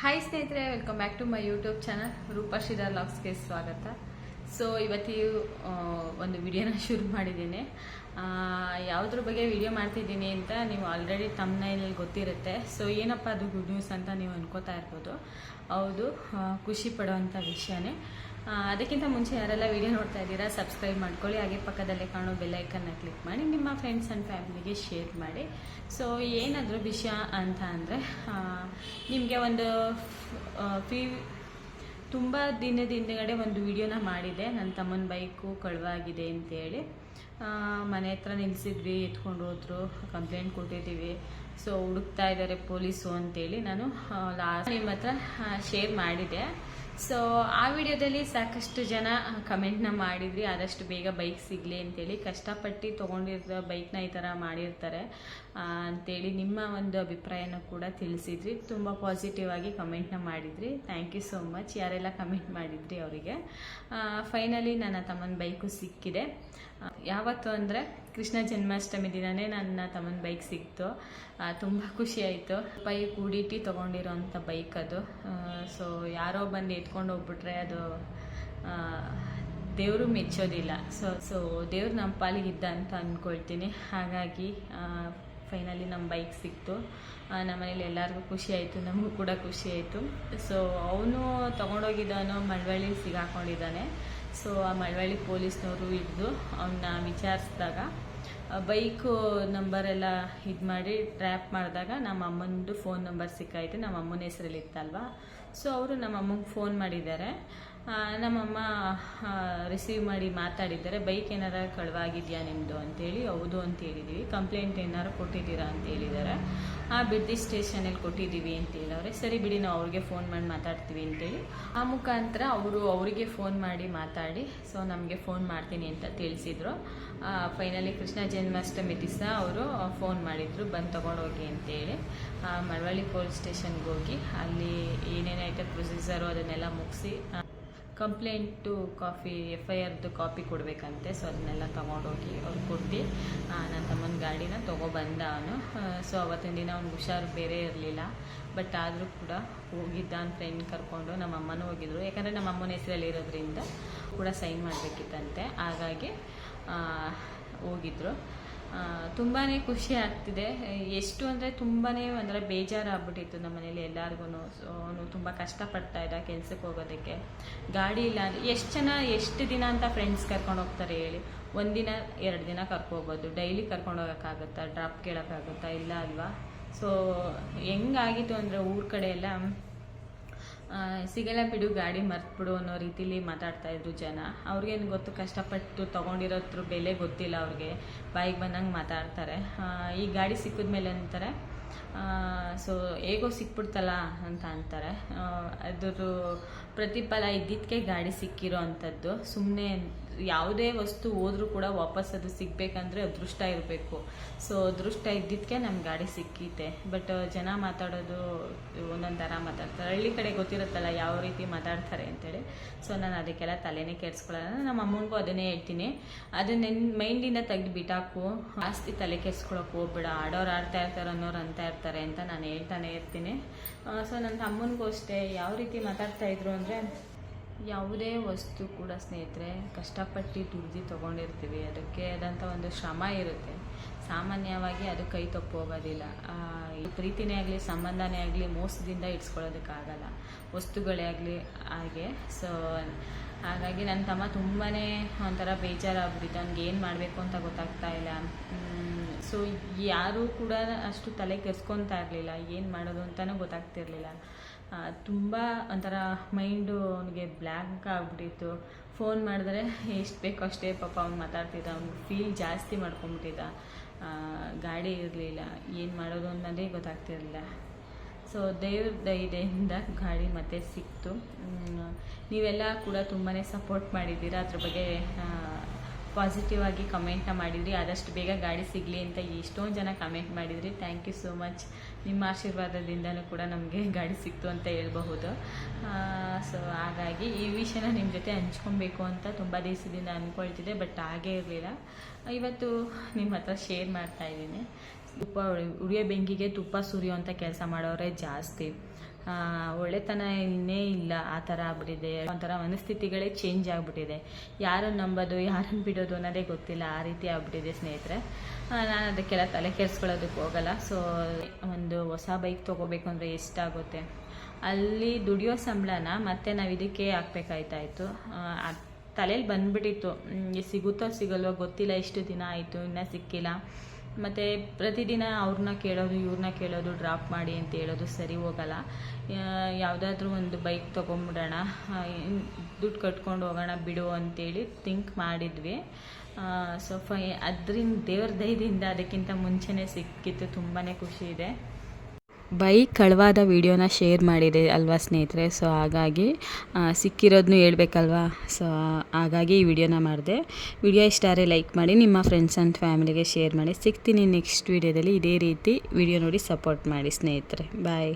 Hi ಸ್ನೇಹಿತರೆ welcome back to my YouTube channel Roopa Sira ಲಾಗ್ಸ್ಗೆ ಸ್ವಾಗತ. ಸೊ ಇವತ್ತಿ ಒಂದು ವಿಡಿಯೋನ ಶುರು ಮಾಡಿದ್ದೀನಿ. ಯಾವುದ್ರ ಬಗ್ಗೆ ವಿಡಿಯೋ ಮಾಡ್ತಿದ್ದೀನಿ ಅಂತ ನೀವು ಆಲ್ರೆಡಿ ತಮ್ಮನಲ್ಲಿ ಗೊತ್ತಿರುತ್ತೆ. ಸೊ ಏನಪ್ಪ ಅದು ಗುಡ್ ನ್ಯೂಸ್ ಅಂತ ನೀವು ಅನ್ಕೋತಾ ಇರ್ಬೋದು. ಹೌದು ಖುಷಿ ಪಡುವಂಥ ವಿಷಯನೇ. ಅದಕ್ಕಿಂತ ಮುಂಚೆ ಯಾರೆಲ್ಲ ವಿಡಿಯೋ ನೋಡ್ತಾ ಇದ್ದೀರಾ ಸಬ್ಸ್ಕ್ರೈಬ್ ಮಾಡ್ಕೊಳ್ಳಿ. ಹಾಗೆ ಪಕ್ಕದಲ್ಲೇ ಕಾಣೋ ಬೆಲ್ಲೈಕನ್ನ ಕ್ಲಿಕ್ ಮಾಡಿ, ನಿಮ್ಮ ಫ್ರೆಂಡ್ಸ್ ಆ್ಯಂಡ್ ಫ್ಯಾಮಿಲಿಗೆ ಶೇರ್ ಮಾಡಿ. ಸೊ ಏನಾದರೂ ವಿಷಯ ಅಂತ ಅಂದರೆ ನಿಮಗೆ ಒಂದು ಫೀ ತುಂಬ ದಿನದ ಹಿಂದೆಗಡೆ ಒಂದು ವಿಡಿಯೋನ ಮಾಡಿದೆ. ನನ್ನ ತಮ್ಮನ ಬೈಕು ಕಳುವಾಗಿದೆ ಅಂತೇಳಿ ಮನೆ ಹತ್ರ ನಿಲ್ಲಿಸಿದ್ವಿ ಎತ್ಕೊಂಡು ಹೋದ್ರು ಕಂಪ್ಲೇಂಟ್ ಕೊಟ್ಟಿದ್ದೀವಿ. ಸೊ ಹುಡುಕ್ತಾ ಇದ್ದಾರೆ ಪೊಲೀಸು ಅಂತೇಳಿ ನಾನು ಲಾಸ್ಟ್ ನಿಮ್ಮ ಹತ್ರ ಶೇರ್ ಮಾಡಿದೆ. ಸೊ ಆ ವಿಡಿಯೋದಲ್ಲಿ ಸಾಕಷ್ಟು ಜನ ಕಮೆಂಟ್ನ ಮಾಡಿದ್ರಿ. ಆದಷ್ಟು ಬೇಗ ಬೈಕ್ ಸಿಗಲಿ ಅಂತೇಳಿ. ಕಷ್ಟಪಟ್ಟು ತೊಗೊಂಡಿರೋ ಬೈಕ್ನ ಈ ಥರ ಮಾಡಿರ್ತಾರೆ ಅಂತೇಳಿ ನಿಮ್ಮ ಒಂದು ಅಭಿಪ್ರಾಯನ ಕೂಡ ತಿಳಿಸಿದ್ರಿ. ತುಂಬ ಪಾಸಿಟಿವ್ ಆಗಿ ಕಮೆಂಟ್ನ ಮಾಡಿದ್ರಿ. ಥ್ಯಾಂಕ್ ಯು ಸೋ ಮಚ್ ಯಾರೆಲ್ಲ ಕಮೆಂಟ್ ಮಾಡಿದ್ರಿ ಅವರಿಗೆ. ಫೈನಲಿ ನನ್ನ ತಮ್ಮನ ಬೈಕು ಸಿಕ್ಕಿದೆ. ಯಾವತ್ತು ಅಂದರೆ ಕೃಷ್ಣ ಜನ್ಮಾಷ್ಟಮಿ ದಿನವೇ ನನ್ನ ತಮ್ಮನ ಬೈಕ್ ಸಿಕ್ತು. ತುಂಬ ಖುಷಿ ಆಯಿತು. ಪೈ ಕೂಡಿಟ್ಟು ತೊಗೊಂಡಿರೋಂಥ ಬೈಕ್ ಅದು. ಸೊ ಯಾರೋ ಬಂದು ಎತ್ಕೊಂಡು ಹೋಗ್ಬಿಟ್ರೆ ಅದು ದೇವರು ಮೆಚ್ಚೋದಿಲ್ಲ. ಸೊ ಸೊ ದೇವ್ರು ನಮ್ಮ ಪಾಲಿಗೆ ಇದ್ದ ಅಂತ ಅಂದ್ಕೊಳ್ತೀನಿ ಹಾಗಾಗಿ ಫೈನಲಿ ನಮ್ಮ ಬೈಕ್ ಸಿಕ್ತು. ನಮ್ಮ ಮನೇಲಿ ಎಲ್ಲರಿಗೂ ಖುಷಿ ಆಯಿತು, ನಮಗೂ ಕೂಡ ಖುಷಿ ಆಯಿತು. ಸೊ ಅವನು ತೊಗೊಂಡೋಗಿದ್ದಾನೋ ಮಳವಳ್ಳಿ ಸಿಗಾಕೊಂಡಿದ್ದಾನೆ. ಸೊ ಆ ಮಳವಳ್ಳಿ ಪೊಲೀಸ್ನವರು ಹಿಡಿದು ಅವನ್ನ ವಿಚಾರಿಸಿದಾಗ ಬೈಕು ಎಲ್ಲ ಇದು ಮಾಡಿ ಟ್ರ್ಯಾಪ್ ಮಾಡಿದಾಗ ನಮ್ಮ ಅಮ್ಮನದು ಫೋನ್ ನಂಬರ್ ಸಿಕ್ಕಾಯಿತು. ನಮ್ಮ ಅಮ್ಮನ ಹೆಸರಲ್ಲಿ ಇತ್ತಲ್ವಾ ಸೊ ಅವರು ನಮ್ಮ ಅಮ್ಮಂಗೆ ಫೋನ್ ಮಾಡಿದ್ದಾರೆ. ನಮ್ಮಮ್ಮ ರಿಸೀವ್ ಮಾಡಿ ಮಾತಾಡಿದ್ದಾರೆ. ಬೈಕ್ ಏನಾರ ಕಳುವಾಗಿದೆಯಾ ನಿಮ್ಮದು ಅಂತೇಳಿ, ಹೌದು ಅಂತ ಹೇಳಿದ್ದೀವಿ ಕಂಪ್ಲೇಂಟ್ ಏನಾರು ಕೊಟ್ಟಿದ್ದೀರಾ ಅಂತ ಹೇಳಿದ್ದಾರೆ. ಆ ಬಿಡ್ದಿ ಸ್ಟೇಷನಲ್ಲಿ ಕೊಟ್ಟಿದ್ದೀವಿ ಅಂತ ಹೇಳವ್ರೆ. ಸರಿ ಬಿಡಿ, ನಾವು ಅವ್ರಿಗೆ ಫೋನ್ ಮಾಡಿ ಮಾತಾಡ್ತೀವಿ ಅಂತೇಳಿ ಆ ಮುಖಾಂತರ ಅವರು ಅವರಿಗೆ ಫೋನ್ ಮಾಡಿ ಮಾತಾಡಿ ಸೊ ನಮಗೆ ಫೋನ್ ಮಾಡ್ತೀನಿ ಅಂತ ತಿಳಿಸಿದ್ರು. ಫೈನಲಿ ಕೃಷ್ಣ ಜನ್ಮಾಷ್ಟಮಿ ದಿವಸ ಅವರು ಫೋನ್ ಮಾಡಿದ್ರು. ಬಂದು ತೊಗೊಂಡೋಗಿ ಅಂತೇಳಿ ಮಳವಳ್ಳಿ ಪೊಲೀಸ್ ಸ್ಟೇಷನ್ಗೆ ಹೋಗಿ, ಅಲ್ಲಿ ಏನೇನೈತೆ ಪ್ರೊಸೀಜರು ಅದನ್ನೆಲ್ಲ ಮುಗಿಸಿ ಕಂಪ್ಲೇಂಟು, ಕಾಫಿ ಎಫ್ ಐ ಆರ್ದು ಕಾಪಿ ಕೊಡಬೇಕಂತೆ. ಸೊ, ಅದನ್ನೆಲ್ಲ ತೊಗೊಂಡೋಗಿ ಅವ್ರು ಕೊಟ್ಟು ನನ್ನ ತಮ್ಮನ ಗಾಡಿನ ತೊಗೊಬಂದ ಅವನು. ಸೊ, ಅವತ್ತಿನ ದಿನ ಅವ್ನಿಗೆ ಹುಷಾರು ಬೇರೆ ಇರಲಿಲ್ಲ. ಬಟ್ ಆದರೂ ಕೂಡ ಹೋಗಿದ್ದ ನನ್ನ ಫ್ರೆಂಡ್ ಕರ್ಕೊಂಡು ನಮ್ಮ ಅಮ್ಮನೂ ಹೋಗಿದ್ರು. ಯಾಕಂದರೆ ನಮ್ಮ ಅಮ್ಮನ ಹೆಸರಲ್ಲಿ ಇರೋದ್ರಿಂದ ಕೂಡ ಸೈನ್ ಮಾಡಬೇಕಿತ್ತಂತೆ. ಹಾಗಾಗಿ ಹೋಗಿದ್ರು. ತುಂಬಾ ಖುಷಿ ಆಗ್ತಿದೆ. ಎಷ್ಟು ಅಂದರೆ ತುಂಬಾ ಅಂದರೆ ಬೇಜಾರಾಗ್ಬಿಟ್ಟಿತ್ತು ನಮ್ಮ ಮನೇಲಿ ಎಲ್ಲರಿಗೂ ಸೊ ಅವನು ತುಂಬ ಕಷ್ಟಪಡ್ತಾ ಇದ್ದ ಕೆಲ್ಸಕ್ಕೆ ಹೋಗೋದಕ್ಕೆ. ಗಾಡಿ ಇಲ್ಲ ಅಂದರೆ ಎಷ್ಟು ಜನ, ಎಷ್ಟು ದಿನ ಅಂತ ಫ್ರೆಂಡ್ಸ್ ಕರ್ಕೊಂಡು ಹೋಗ್ತಾರೆ ಹೇಳಿ. ಒಂದಿನ, ಎರಡು ದಿನ ಕರ್ಕೋಬೋದು ಡೈಲಿ ಕರ್ಕೊಂಡು ಹೋಗೋಕ್ಕಾಗುತ್ತಾ? ಡ್ರಾಪ್ ಕೇಳೋಕ್ಕಾಗುತ್ತಾ? ಇಲ್ಲ ಅಲ್ವಾ? ಸೊ ಹೆಂಗಾಗಿತ್ತು ಅಂದರೆ ಊರ ಕಡೆ ಸಿಗಲ್ಲ ಬಿಡು, ಗಾಡಿ ಮರ್ತ್ಬಿಡು ಅನ್ನೋ ರೀತಿಲಿ ಮಾತಾಡ್ತಾ ಇದ್ರು ಜನ. ಅವ್ರಿಗೇನು ಗೊತ್ತು, ಕಷ್ಟಪಟ್ಟು ತೊಗೊಂಡಿರೋದ್ರ ಬೆಲೆ ಗೊತ್ತಿಲ್ಲ ಅವ್ರಿಗೆ. ಬಾಯಿಗೆ ಬಂದಂಗೆ ಮಾತಾಡ್ತಾರೆ. ಈ ಗಾಡಿ ಸಿಕ್ಕಿದ್ಮೇಲೆ ಅಂತಾರೆ ಸೊ, ಹೇಗೋ ಸಿಕ್ಬಿಡ್ತಲ್ಲ ಅಂತ ಅಂತಾರೆ. ಅದ್ರದ್ದು ಅದ್ರ ಪ್ರತಿಫಲ ಇದ್ದಿದ್ದಕ್ಕೆ ಗಾಡಿ ಸಿಕ್ಕಿರೋ ಅಂಥದ್ದು ಸುಮ್ಮನೆ ಯಾವುದೇ ವಸ್ತು ಹೋದ್ರೂ ಕೂಡ ವಾಪಸ್ ಅದು ಸಿಗಬೇಕಂದ್ರೆ ಅದೃಷ್ಟ ಇರಬೇಕು. ಸೊ ಅದೃಷ್ಟ ಇದ್ದಿದ್ದಕ್ಕೆ ನಮ್ಮ ಗಾಡಿ ಸಿಕ್ಕಿತೆ. ಬಟ್ ಜನ ಮಾತಾಡೋದು, ಒಂದೊಂದು ಥರ ಮಾತಾಡ್ತಾರೆ. ಹಳ್ಳಿ ಕಡೆ ಗೊತ್ತಿರುತ್ತಲ್ಲ ಯಾವ ರೀತಿ ಮಾತಾಡ್ತಾರೆ ಅಂತೇಳಿ. ಸೊ ನಾನು ಅದಕ್ಕೆಲ್ಲ ತಲೆನೇ ಕೆಡಿಸ್ಕೊಳ್ಳೋಣ ನಮ್ಮ ಅಮ್ಮನಿಗೂ ಅದನ್ನೇ ಹೇಳ್ತೀನಿ. ಅದನ್ನ ಮೈಂಡಿಂದ ತೆಗೆದು ಬಿಟ್ಟಾಕು ಜಾಸ್ತಿ ತಲೆ ಕೆಡ್ಸ್ಕೊಳಕ್ಕೆ ಹೋಗ್ಬೇಡ. ಆಡೋರು ಆಡ್ತಾ ಇರ್ತಾರೆ ಅನ್ನೋರು ಅಂತ ಇರ್ತಾರೆ ಅಂತ ನಾನು ಹೇಳ್ತಾನೆ ಇರ್ತೀನಿ. ಸೊ ನನ್ನ ಅಮ್ಮನಿಗೂ ಅಷ್ಟೇ. ಯಾವ ರೀತಿ ಮಾತಾಡ್ತಾ ಇದ್ರು ಅಂದರೆ ಯಾವುದೇ ವಸ್ತು ಕೂಡ ಸ್ನೇಹಿತರೆ, ಕಷ್ಟಪಟ್ಟು ದುಡ್ದು ತೊಗೊಂಡಿರ್ತೀವಿ. ಅದಕ್ಕೆ ಆದಂಥ ಒಂದು ಶ್ರಮ ಇರುತ್ತೆ. ಸಾಮಾನ್ಯವಾಗಿ ಅದು ಕೈ ತಪ್ಪು ಹೋಗೋದಿಲ್ಲ. ಈ ಪ್ರೀತಿನೇ ಆಗಲಿ, ಸಂಬಂಧನೇ ಆಗಲಿ ಮೋಸದಿಂದ ಇಡ್ಸ್ಕೊಳ್ಳೋದಕ್ಕಾಗಲ್ಲ ವಸ್ತುಗಳೇ ಆಗಲಿ ಹಾಗೆ. ಸೊ ಹಾಗಾಗಿ ನನ್ನ ತಮ್ಮ ತುಂಬಾ ಒಂಥರ ಬೇಜಾರಾಗ್ಬಿಟ್ಟಿತ್ತು ಅವ್ನಿಗೆ ಏನು ಮಾಡಬೇಕು ಅಂತ ಗೊತ್ತಾಗ್ತಾ ಇಲ್ಲ. ಸೊ ಯಾರೂ ಕೂಡ ಅಷ್ಟು ತಲೆ ಕೆರೆಸ್ಕೊತಾ ಇರಲಿಲ್ಲ. ಏನು ಮಾಡೋದು ಅಂತಲೂ ಗೊತ್ತಾಗ್ತಿರ್ಲಿಲ್ಲ. ತುಂಬ ಒಂಥರ ಮೈಂಡು ಅವನಿಗೆ ಬ್ಲ್ಯಾಂಕ್ ಆಗಿಬಿಟ್ಟಿತ್ತು. ಫೋನ್ ಮಾಡಿದ್ರೆ ಎಷ್ಟು ಬೇಕೋ ಅಷ್ಟೇ ಪಾಪ ಅವ್ನು ಮಾತಾಡ್ತಿದ್ದ ಅವ್ನಿಗೆ ಫೀಲ್ ಜಾಸ್ತಿ ಮಾಡ್ಕೊಂಬಿಟ್ಟಿದ್ದ. ಗಾಡಿ ಇರಲಿಲ್ಲ, ಏನು ಮಾಡೋದು ಅನ್ನೋದೇ ಗೊತ್ತಾಗ್ತಿರಲಿಲ್ಲ. ಸೊ ದೇವ್ರ ದಯೆಯಿಂದ ಗಾಡಿ ಮತ್ತೆ ಸಿಕ್ತು. ನೀವೆಲ್ಲ ಕೂಡ ತುಂಬಾ ಸಪೋರ್ಟ್ ಮಾಡಿದ್ದೀರಾ. ಅದ್ರ ಬಗ್ಗೆ ಪಾಸಿಟಿವ್ ಆಗಿ ಕಮೆಂಟ್ನ ಮಾಡಿದ್ರಿ. ಆದಷ್ಟು ಬೇಗ ಗಾಡಿ ಸಿಗಲಿ ಅಂತ ಎಷ್ಟೊಂದು ಜನ ಕಮೆಂಟ್ ಮಾಡಿದ್ರಿ. ಥ್ಯಾಂಕ್ ಯು ಸೋ ಮಚ್ ನಿಮ್ಮ ಆಶೀರ್ವಾದದಿಂದನೂ ಕೂಡ ನಮಗೆ ಗಾಡಿ ಸಿಕ್ತು ಅಂತ ಹೇಳ್ಬಹುದು. ಸೊ ಹಾಗಾಗಿ ಈ ವಿಷಯನ ನಿಮ್ಮ ಜೊತೆ ಹಂಚ್ಕೊಬೇಕು ಅಂತ ತುಂಬ ದಿವಸದಿಂದ ಅಂದ್ಕೊಳ್ತಿದ್ದೆ ಬಟ್ ಹಾಗೇ ಇರಲಿಲ್ಲ. ಇವತ್ತು ನಿಮ್ಮ ಹತ್ರ ಶೇರ್ ಮಾಡ್ತಾ ಇದ್ದೀನಿ. ತುಪ್ಪ ಉಳಿಯೋ ಬೆಂಕಿಗೆ ತುಪ್ಪ ಸುರಿಯುವಂಥ ಕೆಲಸ ಮಾಡೋರೇ ಜಾಸ್ತಿ. ಒಳ್ಳೆತನ ಇನ್ನೇ ಇಲ್ಲ, ಆ ಥರ ಆಗ್ಬಿಟ್ಟಿದೆ. ಒಂಥರ ಮನಸ್ಥಿತಿಗಳೇ ಚೇಂಜ್ ಆಗಿಬಿಟ್ಟಿದೆ. ಯಾರನ್ನು ನಂಬೋದು ಯಾರನ್ನು ಬಿಡೋದು ಅನ್ನೋದೇ ಗೊತ್ತಿಲ್ಲ, ಆ ರೀತಿ ಆಗ್ಬಿಟ್ಟಿದೆ ಸ್ನೇಹಿತರೆ. ನಾನು ಅದಕ್ಕೆಲ್ಲ ತಲೆ ಕೆಡಿಸ್ಕೊಳ್ಳೋದಕ್ಕೆ ಹೋಗಲ್ಲ. ಸೊ ಒಂದು ಹೊಸ ಬೈಕ್ ತೊಗೋಬೇಕು ಅಂದರೆ ಎಷ್ಟಾಗುತ್ತೆ? ಅಲ್ಲಿ ದುಡಿಯೋ ಸಂಬಳನ ಮತ್ತೆ ನಾವು ಇದಕ್ಕೆ ಹಾಕ್ಬೇಕಾಯ್ತಾಯಿತು. ತಲೆಯಲ್ಲಿ ಬಂದ್ಬಿಟ್ಟಿತ್ತು. ಸಿಗುತ್ತೋ ಸಿಗಲ್ವೋ ಗೊತ್ತಿಲ್ಲ, ಇಷ್ಟು ದಿನ ಆಯಿತು, ಇನ್ನೂ ಸಿಕ್ಕಿಲ್ಲ. ಮತ್ತು ಪ್ರತಿದಿನ ಅವ್ರನ್ನ ಕೇಳೋದು, ಇವ್ರನ್ನ ಕೇಳೋದು ಡ್ರಾಪ್ ಮಾಡಿ ಅಂತ ಹೇಳೋದು ಸರಿ ಹೋಗಲ್ಲ. ಯಾವುದಾದ್ರೂ ಒಂದು ಬೈಕ್ ತೊಗೊಂಬಿಡೋಣ ದುಡ್ಡು ಕಟ್ಕೊಂಡು ಹೋಗೋಣ ಬಿಡು ಅಂತೇಳಿ ಥಿಂಕ್ ಮಾಡಿದ್ವಿ. ಸೊ ಫೈ ಅದರಿಂದ ದೇವ್ರ ದಯದಿಂದ ಅದಕ್ಕಿಂತ ಮುಂಚೆನೇ ಸಿಕ್ಕಿತ್ತು ತುಂಬಾ ಖುಷಿ ಇದೆ. ಬೈಕ್ ಕಳವಾದ ವಿಡಿಯೋನ ಶೇರ್ ಮಾಡಿದೆ ಅಲ್ವಾ ಸ್ನೇಹಿತರೆ? ಸೊ ಹಾಗಾಗಿ ಸಿಕ್ಕಿರೋದನ್ನು ಹೇಳ್ಬೇಕಲ್ವಾ? ಸೊ ಹಾಗಾಗಿ ಈ ವಿಡಿಯೋನ ಮಾಡಿದೆ. ವಿಡಿಯೋ ಇಷ್ಟ ಆದರೆ ಲೈಕ್ ಮಾಡಿ, ನಿಮ್ಮ ಫ್ರೆಂಡ್ಸ್ ಆ್ಯಂಡ್ ಫ್ಯಾಮಿಲಿಗೆ ಶೇರ್ ಮಾಡಿ. ಸಿಗ್ತೀನಿ ನೆಕ್ಸ್ಟ್ ವಿಡಿಯೋದಲ್ಲಿ. ಇದೇ ರೀತಿ ವಿಡಿಯೋ ನೋಡಿ ಸಪೋರ್ಟ್ ಮಾಡಿ ಸ್ನೇಹಿತರೆ. ಬಾಯ್